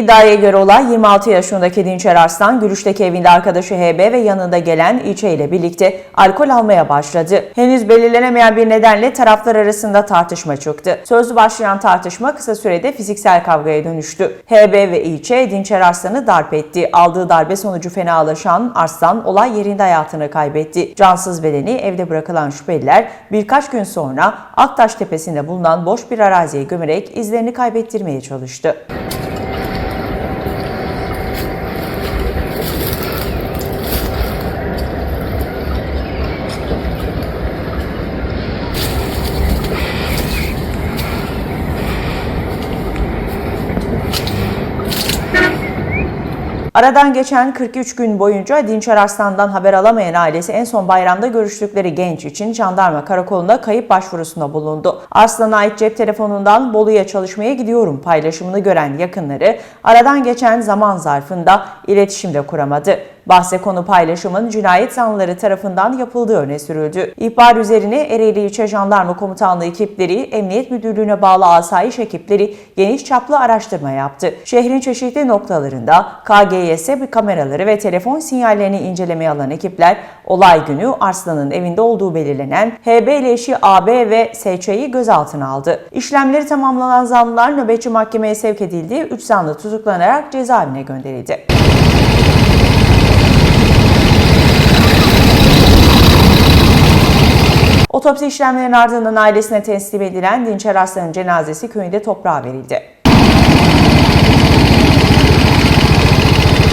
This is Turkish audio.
İddiaya göre olay 26 yaşındaki Dinçer Arslan, Gülüş'teki evinde arkadaşı HB ve yanında gelen İlçe ile birlikte alkol almaya başladı. Henüz belirlenemeyen bir nedenle taraflar arasında tartışma çıktı. Sözlü başlayan tartışma kısa sürede fiziksel kavgaya dönüştü. HB ve İlçe Dinçer Arslan'ı darp etti. Aldığı darbe sonucu fenalaşan Arslan olay yerinde hayatını kaybetti. Cansız bedeni evde bırakılan şüpheliler birkaç gün sonra Aktaş Tepesi'nde bulunan boş bir araziye gömerek izlerini kaybettirmeye çalıştı. Aradan geçen 43 gün boyunca Dinçer Arslan'dan haber alamayan ailesi en son bayramda görüştükleri genç için jandarma karakolunda kayıp başvurusunda bulundu. Arslan'a ait cep telefonundan Bolu'ya çalışmaya gidiyorum paylaşımını gören yakınları aradan geçen zaman zarfında iletişimde kuramadı. Bahse konu paylaşımın cinayet zanlıları tarafından yapıldığı öne sürüldü. İhbar üzerine Ereğli İlçe Jandarma Komutanlığı ekipleri, Emniyet Müdürlüğü'ne bağlı asayiş ekipleri geniş çaplı araştırma yaptı. Şehrin çeşitli noktalarında bir kameraları ve telefon sinyallerini incelemeye alan ekipler olay günü Arslan'ın evinde olduğu belirlenen HB ile eşi AB ve SÇ'yi gözaltına aldı. İşlemleri tamamlanan zanlılar nöbetçi mahkemeye sevk edildi. 3 zanlı tutuklanarak cezaevine gönderildi. Otopsi işlemlerinin ardından ailesine teslim edilen Dinçer Arslan'ın cenazesi köyünde toprağa verildi.